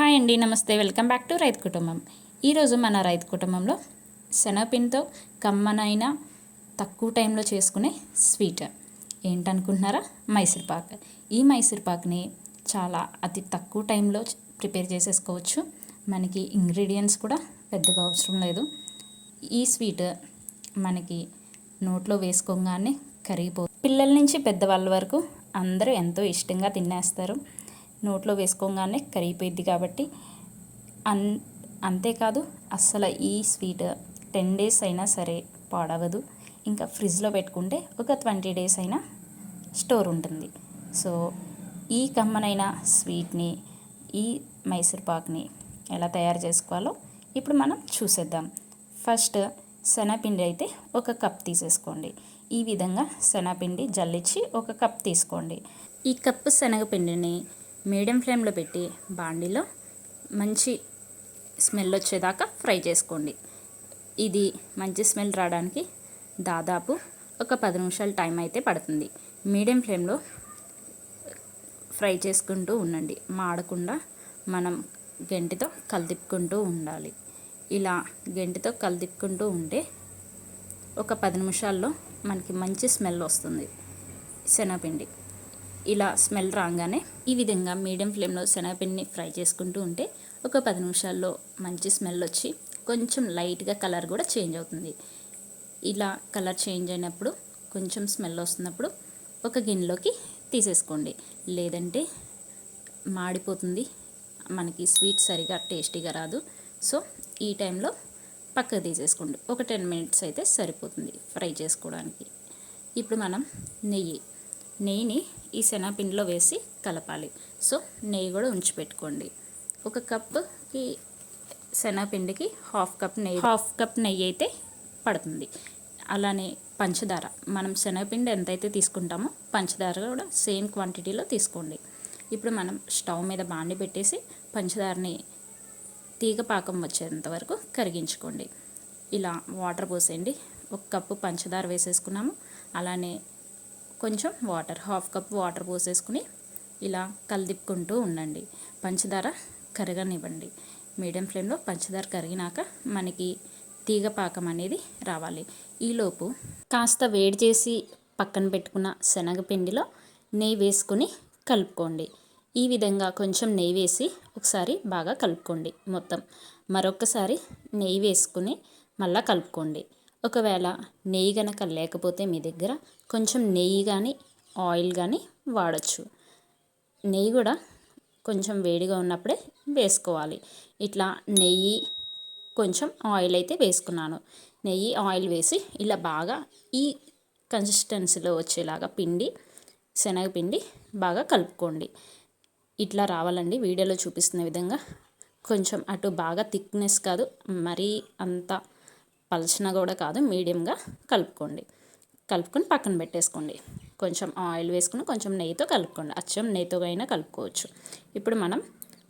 Hi అండి నమస్తే. Welcome back to రైతు కుటుంబం. ఈరోజు మన రైతు కుటుంబంలో శనగపిండితో కమ్మనైన తక్కువ టైంలో చేసుకునే స్వీట్ ఏంటనుకుంటున్నారా? మైసూర్ పాక్. ఈ మైసూర్ పాక్ని చాలా అతి తక్కువ టైంలో ప్రిపేర్ చేసేసుకోవచ్చు. మనకి ఇంగ్రీడియంట్స్ కూడా పెద్దగా అవసరం లేదు. ఈ స్వీట్ మనకి నోట్లో వేసుకోగానే కరిగిపో పిల్లల నుంచి పెద్దవాళ్ళ వరకు అందరూ ఎంతో ఇష్టంగా తినేస్తారు. నోట్లో వేసుకోగానే కరిగిపోయిద్ది కాబట్టి అన్ అంతేకాదు అస్సలు ఈ స్వీట్ టెన్ డేస్ అయినా సరే పాడవదు. ఇంకా ఫ్రిడ్జ్లో పెట్టుకుంటే ఒక ట్వంటీ డేస్ అయినా స్టోర్ ఉంటుంది. సో ఈ కమ్మనైన స్వీట్ని ఈ మైసూర్ పాక్ని ఎలా తయారు చేసుకోవాలో ఇప్పుడు మనం చూసేద్దాం. ఫస్ట్ శనగపిండి అయితే ఒక కప్ తీసేసుకోండి. ఈ విధంగా శనగపిండి జల్లించి ఒక కప్ తీసుకోండి. ఈ కప్పు శనగపిండిని మీడియం ఫ్లేమ్లో పెట్టి బాండీలో మంచి స్మెల్ వచ్చేదాకా ఫ్రై చేసుకోండి. ఇది మంచి స్మెల్ రావడానికి దాదాపు ఒక పది నిమిషాలు టైం అయితే పడుతుంది. మీడియం ఫ్లేమ్లో ఫ్రై చేసుకుంటూ ఉండండి. మాడకుండా మనం గంటితో కలిదిప్పుకుంటూ ఉండాలి. ఇలా గంటితో కలిదిప్పుకుంటూ ఉంటే ఒక పది నిమిషాల్లో మనకి మంచి స్మెల్ వస్తుంది. శనగపిండి. ఇలా స్మెల్ రాగానే ఈ విధంగా మీడియం ఫ్లేమ్లో శనగపిండిని ఫ్రై చేసుకుంటూ ఉంటే ఒక పది నిమిషాల్లో మంచి స్మెల్ వచ్చి కొంచెం లైట్గా కలర్ కూడా చేంజ్ అవుతుంది. ఇలా కలర్ చేంజ్ అయినప్పుడు కొంచెం స్మెల్ వస్తున్నప్పుడు ఒక గిన్నెలోకి తీసేసుకోండి. లేదంటే మాడిపోతుంది. మనకి స్వీట్ సరిగా టేస్టీగా రాదు. సో ఈ టైంలో పక్కకు తీసేసుకోండి. ఒక టెన్ మినిట్స్ అయితే సరిపోతుంది ఫ్రై చేసుకోవడానికి. ఇప్పుడు మనం నెయ్యి నెయ్యిని ఈ శనగపిండిలో వేసి కలపాలి. సో నెయ్యి కూడా ఉంచి పెట్టుకోండి. ఒక కప్కి శనగపిండికి హాఫ్ కప్ నెయ్యి హాఫ్ కప్ నెయ్యి అయితే పడుతుంది. అలానే పంచదార. మనం శనగపిండి ఎంతైతే తీసుకుంటామో పంచదార కూడా సేమ్ క్వాంటిటీలో తీసుకోండి. ఇప్పుడు మనం స్టవ్ మీద బాండి పెట్టేసి పంచదారని తీగ పాకం వచ్చేంత వరకు కరిగించుకోండి. ఇలా వాటర్ పోసేయండి. ఒక కప్పు పంచదార వేసేసుకున్నాము. అలానే కొంచెం వాటర్ హాఫ్ కప్ వాటర్ పోసేసుకుని ఇలా కలిదిప్పుకుంటూ ఉండండి. పంచదార కరగనివ్వండి. మీడియం ఫ్లేమ్లో పంచదార కరిగినాక మనకి తీగ పాకం అనేది రావాలి. ఈలోపు కాస్త వేడి చేసి పక్కన పెట్టుకున్న శనగపిండిలో నెయ్యి వేసుకుని కలుపుకోండి. ఈ విధంగా కొంచెం నెయ్యి వేసి ఒకసారి బాగా కలుపుకోండి మొత్తం. మరొకసారి నెయ్యి వేసుకుని మళ్ళీ కలుపుకోండి. ఒకవేళ నెయ్యి గనక లేకపోతే మీ దగ్గర కొంచెం నెయ్యి కానీ ఆయిల్ కానీ వాడచ్చు. నెయ్యి కూడా కొంచెం వేడిగా ఉన్నప్పుడే వేసుకోవాలి. ఇట్లా నెయ్యి కొంచెం ఆయిల్ అయితే వేసుకున్నాను. నెయ్యి ఆయిల్ వేసి ఇలా బాగా ఈ కన్సిస్టెన్సీలో వచ్చేలాగా పిండి శనగపిండి బాగా కలుపుకోండి. ఇట్లా రావాలండి. వీడియోలో చూపిస్తున్న విధంగా కొంచెం అటు బాగా థిక్నెస్ కాదు మరీ అంత పలచన కూడా కాదు మీడియంగా కలుపుకోండి. కలుపుకొని పక్కన పెట్టేసుకోండి. కొంచెం ఆయిల్ వేసుకుని కొంచెం నెయ్యితో కలుపుకోండి. అచ్చం నెయ్యితో అయినా కలుపుకోవచ్చు. ఇప్పుడు మనం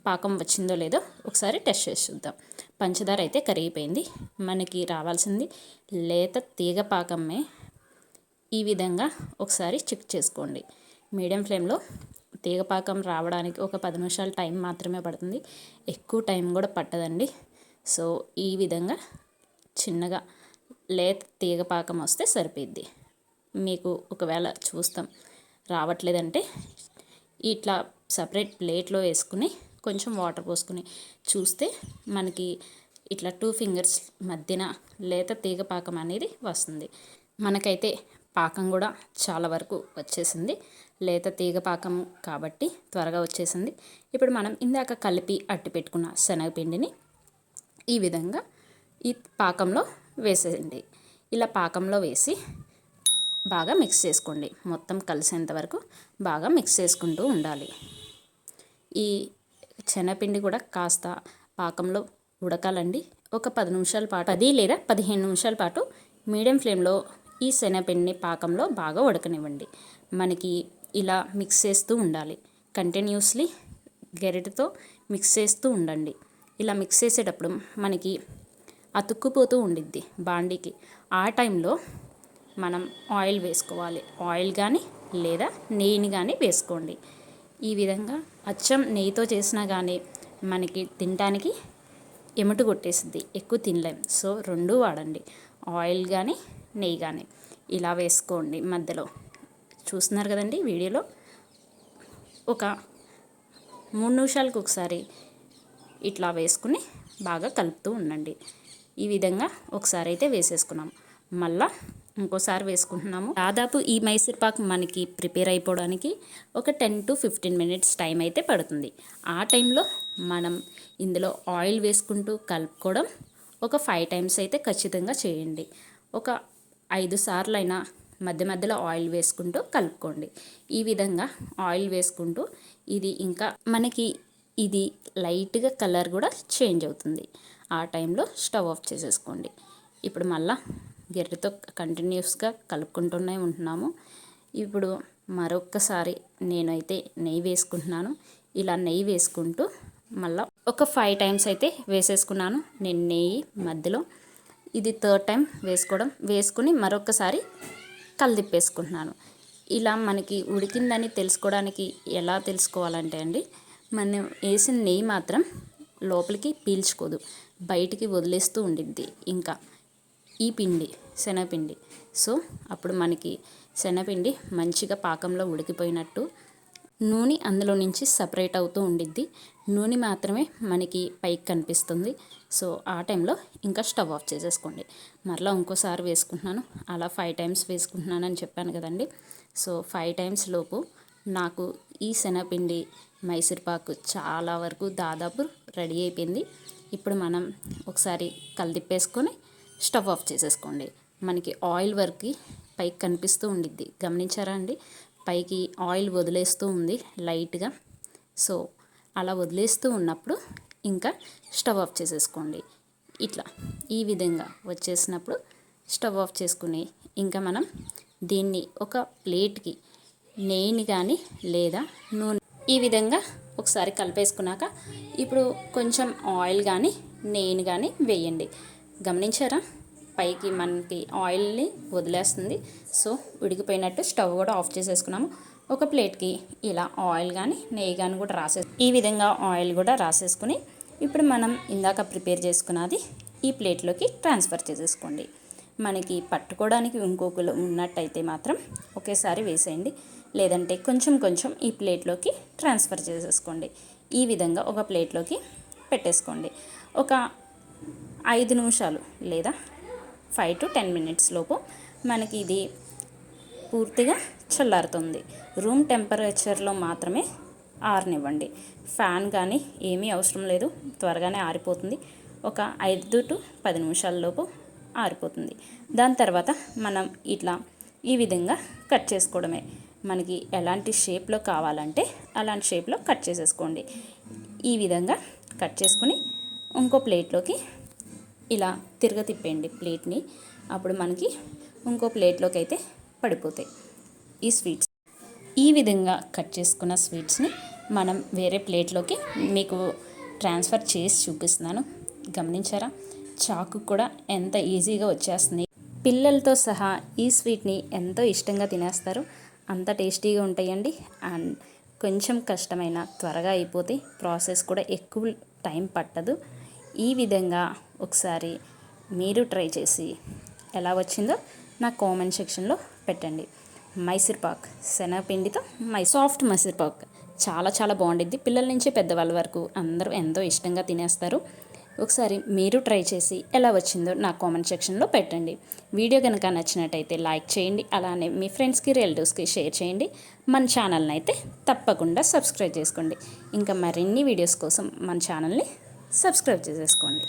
పాకం వచ్చిందో లేదో ఒకసారి టెస్ట్ చేసి చూద్దాం. పంచదార అయితే కరిగిపోయింది. మనకి రావాల్సింది లేత తీగ పాకమే. ఈ విధంగా ఒకసారి చెక్ చేసుకోండి. మీడియం ఫ్లేమ్లో తీగ పాకం రావడానికి ఒక పది నిమిషాలు టైం మాత్రమే పడుతుంది. ఎక్కువ టైం కూడా పట్టదండి. సో ఈ విధంగా చిన్నగా లేత తీగ పాకం వస్తే సరిపోద్ది మీకు ఒకవేళ చూస్తాం రావట్లేదంటే ఇట్లా సపరేట్ ప్లేట్లో వేసుకుని కొంచెం వాటర్ పోసుకుని చూస్తే మనకి ఇట్లా టూ ఫింగర్స్ మధ్యన లేత తీగ పాకం అనేది వస్తుంది. మనకైతే పాకం కూడా చాలా వరకు వచ్చేసింది. లేత తీగ పాకం కాబట్టి త్వరగా వచ్చేసింది. ఇప్పుడు మనం ఇందాక కలిపి అట్టి పెట్టుకున్న శనగపిండిని ఈ విధంగా ఈ పాకంలో వేసేయండి. ఇలా పాకంలో వేసి బాగా మిక్స్ చేసుకోండి. మొత్తం కలిసేంత వరకు బాగా మిక్స్ చేసుకుంటూ ఉండాలి. ఈ శనగపిండి కూడా కాస్త పాకంలో ఉడకాలండి. ఒక పది నిమిషాల పాటు పది లేదా పదిహేను నిమిషాల పాటు మీడియం ఫ్లేమ్లో ఈ శనగపిండిని పాకంలో బాగా ఉడకనివ్వండి. మనకి ఇలా మిక్స్ చేస్తూ ఉండాలి. కంటిన్యూస్లీ గెరటితో మిక్స్ చేస్తూ ఉండండి. ఇలా మిక్స్ చేసేటప్పుడు మనకి అతుక్కుపోతూ ఉండిద్ది బాండీకి. ఆ టైంలో మనం ఆయిల్ వేసుకోవాలి. ఆయిల్ కానీ లేదా నెయ్యిని కానీ వేసుకోండి. ఈ విధంగా అచ్చం నెయ్యితో చేసినా కానీ మనకి తినడానికి ఎముట కొట్టేస్తుంది ఎక్కువ తినలేం. సో రెండు వాడండి. ఆయిల్ కానీ నెయ్యి కానీ ఇలా వేసుకోండి మధ్యలో. చూస్తున్నారు కదండి వీడియోలో? ఒక మూడు నిమిషాలకు ఒకసారి ఇట్లా వేసుకుని బాగా కలుపుతూ ఉండండి. ఈ విధంగా ఒకసారి అయితే వేసేసుకున్నాం. మళ్ళా ఇంకోసారి వేసుకుంటున్నాము. దాదాపు ఈ మైసూర్ పాక్ మనకి ప్రిపేర్ అయిపోవడానికి ఒక ten to fifteen minutes time అయితే పడుతుంది. ఆ టైంలో మనం ఇందులో ఆయిల్ వేసుకుంటూ కలుపుకోవడం ఒక ఫైవ్ టైమ్స్ అయితే ఖచ్చితంగా చేయండి. ఒక ఐదు సార్లు అయినా మధ్య మధ్యలో ఆయిల్ వేసుకుంటూ కలుపుకోండి. ఈ విధంగా ఆయిల్ వేసుకుంటూ ఇది ఇంకా మనకి ఇది లైట్గా కలర్ కూడా చేంజ్ అవుతుంది. ఆ టైంలో స్టవ్ ఆఫ్ చేసేసుకోండి. ఇప్పుడు మళ్ళా గెర్రెతో కంటిన్యూస్గా కలుపుకుంటూనే ఉంటున్నాము. ఇప్పుడు మరొక్కసారి నేనైతే నెయ్యి వేసుకుంటున్నాను. ఇలా నెయ్యి వేసుకుంటూ మళ్ళీ ఒక ఫైవ్ టైమ్స్ అయితే వేసేసుకున్నాను నేను నెయ్యి మధ్యలో. ఇది థర్డ్ టైం వేసుకోవడం. వేసుకుని మరొకసారి కలిదిప్పేసుకుంటున్నాను. ఇలా మనకి ఉడికిందని తెలుసుకోవడానికి ఎలా తెలుసుకోవాలంటే అండి మనం వేసిన నెయ్యి మాత్రం లోపలికి పీల్చుకోదు. బయటికి వదిలేస్తూ ఉండిద్ది ఇంకా. ఈ పిండి శనగపిండి. సో అప్పుడు మనకి శనగపిండి మంచిగా పాకంలో ఉడికిపోయినట్టు నూనె అందులో నుంచి సపరేట్ అవుతూ ఉండిద్ది. నూనె మాత్రమే మనకి పైకి కనిపిస్తుంది. సో ఆ టైంలో ఇంకా స్టవ్ ఆఫ్ చేసేసుకోండి. మరలా ఇంకోసారి వేసుకుంటున్నాను. అలా ఫైవ్ టైమ్స్ వేసుకుంటున్నాను అని చెప్పాను కదండి. సో ఫైవ్ టైమ్స్ లోపు నాకు ఈ శనగపిండి మైసూర్పాకు చాలా వరకు దాదాపు రెడీ అయిపోయింది. ఇప్పుడు మనం ఒకసారి కలిదిప్పేసుకొని స్టవ్ ఆఫ్ చేసేసుకోండి. మనకి ఆయిల్ వరకు పైకి కనిపిస్తూ ఉండిద్ది. గమనించారా అండి? పైకి ఆయిల్ వదిలేస్తూ ఉంది లైట్గా. సో అలా వదిలేస్తూ ఉన్నప్పుడు ఇంకా స్టవ్ ఆఫ్ చేసేసుకోండి. ఇట్లా ఈ విధంగా వచ్చేసినప్పుడు స్టవ్ ఆఫ్ చేసుకుని ఇంకా మనం దీన్ని ఒక ప్లేట్కి నెయ్యిని కానీ లేదా నూనె ఈ విధంగా ఒకసారి కలిపేసుకున్నాక ఇప్పుడు కొంచెం ఆయిల్ కానీ నెయ్యిని కానీ వేయండి. గమనించారా? పైకి మనకి ఆయిల్ని వదిలేస్తుంది. సో ఉడికిపోయినట్టు స్టవ్ కూడా ఆఫ్ చేసేసుకున్నాము. ఒక ప్లేట్కి ఇలా ఆయిల్ కానీ నెయ్యి కానీ కూడా రాసే ఈ విధంగా ఆయిల్ కూడా రాసేసుకుని ఇప్పుడు మనం ఇందాక ప్రిపేర్ చేసుకున్నది ఈ ప్లేట్లోకి ట్రాన్స్ఫర్ చేసేసుకోండి. మనకి పట్టుకోవడానికి ఇంకొకరు ఉన్నట్టయితే మాత్రం ఒకేసారి వేసేయండి. లేదంటే కొంచెం కొంచెం ఈ ప్లేట్లోకి ట్రాన్స్ఫర్ చేసేసుకోండి. ఈ విధంగా ఒక ప్లేట్లోకి పెట్టేసుకోండి. ఒక ఐదు నిమిషాలు లేదా ఫైవ్ టు టెన్ మినిట్స్ లోపు మనకి ఇది పూర్తిగా చల్లారుతుంది. రూమ్ టెంపరేచర్లో మాత్రమే ఆరనివ్వండి. ఫ్యాన్ కానీ ఏమీ అవసరం లేదు. త్వరగానే ఆరిపోతుంది. ఒక ఐదు టు పది నిమిషాల లోపు ఆరిపోతుంది. దాని తర్వాత మనం ఇట్లా ఈ విధంగా కట్ చేసుకోవడమే. మనకి ఎలాంటి షేప్లో కావాలంటే అలాంటి షేప్లో కట్ చేసేసుకోండి. ఈ విధంగా కట్ చేసుకుని ఇంకో ప్లేట్లోకి ఇలా తిరగ తిప్పేయండి ప్లేట్ని. అప్పుడు మనకి ఇంకో ప్లేట్లోకి అయితే పడిపోతాయి ఈ స్వీట్స్. ఈ విధంగా కట్ చేసుకున్న స్వీట్స్ని మనం వేరే ప్లేట్లోకి మీకు ట్రాన్స్ఫర్ చేసి చూపిస్తున్నాను. గమనించారా? చాకు కూడా ఎంత ఈజీగా వచ్చేస్తుంది. పిల్లలతో సహా ఈ స్వీట్ని ఎంతో ఇష్టంగా తినేస్తారు. అంత టేస్టీగా ఉంటాయండి. అండ్ కొంచెం కష్టమైన త్వరగా అయిపోతే ప్రాసెస్ కూడా ఎక్కువ టైం పట్టదు. ఈ విధంగా ఒకసారి మీరు ట్రై చేసి ఎలా వచ్చిందో నా కామెంట్ సెక్షన్లో పెట్టండి. మైసూర్ పాక్ శనగపిండితో మై సాఫ్ట్ మైసూర్ పాక్. చాలా చాలా బాగుండిద్ది. పిల్లల నుంచి పెద్దవాళ్ళ వరకు అందరూ ఎంతో ఇష్టంగా తినేస్తారు. ఒకసారి మీరు ట్రై చేసి ఎలా వచ్చిందో నా కామెంట్ సెక్షన్లో పెట్టండి. వీడియో కనుక నచ్చినట్టయితే లైక్ చేయండి అలానే మీ ఫ్రెండ్స్కి రిలేటివ్స్కి షేర్ చేయండి. మన ఛానల్ని అయితే తప్పకుండా సబ్స్క్రైబ్ చేసుకోండి. ఇంకా మరిన్ని వీడియోస్ కోసం మన ఛానల్ని సబ్స్క్రైబ్ చేసేసుకోండి.